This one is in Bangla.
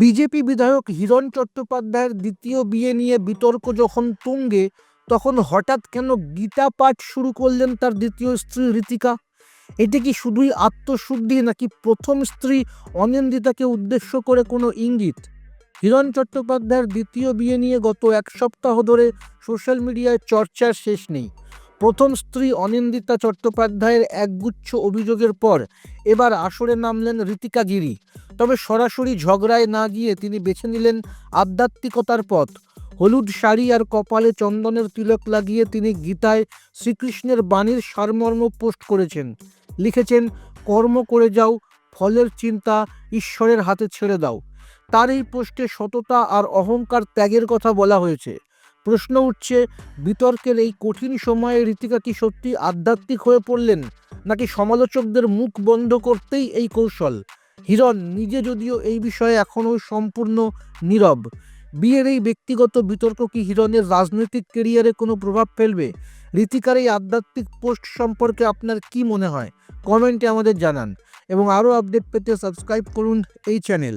বিজেপি বিধায়ক হিরণ চট্টোপাধ্যায়ের দ্বিতীয় বিয়ে নিয়ে বিতর্ক যখন তুঙ্গে, তখন হঠাৎ কেন গীতা পাঠ শুরু করলেন তার দ্বিতীয় স্ত্রী রীতিকা? এটি কি শুধুই আত্মশুদ্ধি নাকি প্রথম স্ত্রী অনিন্দিতাকে উদ্দেশ্য করে কোনো ইঙ্গিত? হিরণ চট্টোপাধ্যায়ের দ্বিতীয় বিয়ে নিয়ে গত এক সপ্তাহ ধরে সোশ্যাল মিডিয়ায় চর্চার শেষ নেই। প্রথম স্ত্রী অনিন্দিতা চট্টোপাধ্যায়ের একগুচ্ছ অভিযোগের পর এবার আসরে নামলেন রীতিকা গিরি। তবে সরাসরি ঝগড়ায় না গিয়ে তিনি বেছে নিলেন আধ্যাত্মিকতার পথ। হলুদ শাড়ি আর কপালে চন্দনের তিলক লাগিয়ে তিনি গীতায় শ্রীকৃষ্ণের বাণীর সারমর্ম পোস্ট করেছেন। লিখেছেন, কর্ম করে যাও, ফলের চিন্তা ঈশ্বরের হাতে ছেড়ে দাও। তার এই পোস্টে সততা আর অহংকার ত্যাগের কথা বলা হয়েছে। প্রশ্ন উঠছে, বিতর্কের এই কঠিন সময়ে রীতিকা কি সত্যি আধ্যাত্মিক হয়ে পড়লেন? নাকি সমালোচকদের মুখ বন্ধ করতেই এই কৌশল? হিরণ নিজে যদিও এই বিষয়ে এখনও সম্পূর্ণ নীরব। বিয়ের এই ব্যক্তিগত বিতর্ক কি হিরণের রাজনৈতিক কেরিয়ারে কোনো প্রভাব ফেলবে? ঋতিকার এই আধ্যাত্মিক পোস্ট সম্পর্কে আপনার কি মনে হয়? কমেন্টে আমাদের জানান এবং আরও আপডেট পেতে সাবস্ক্রাইব করুন এই চ্যানেল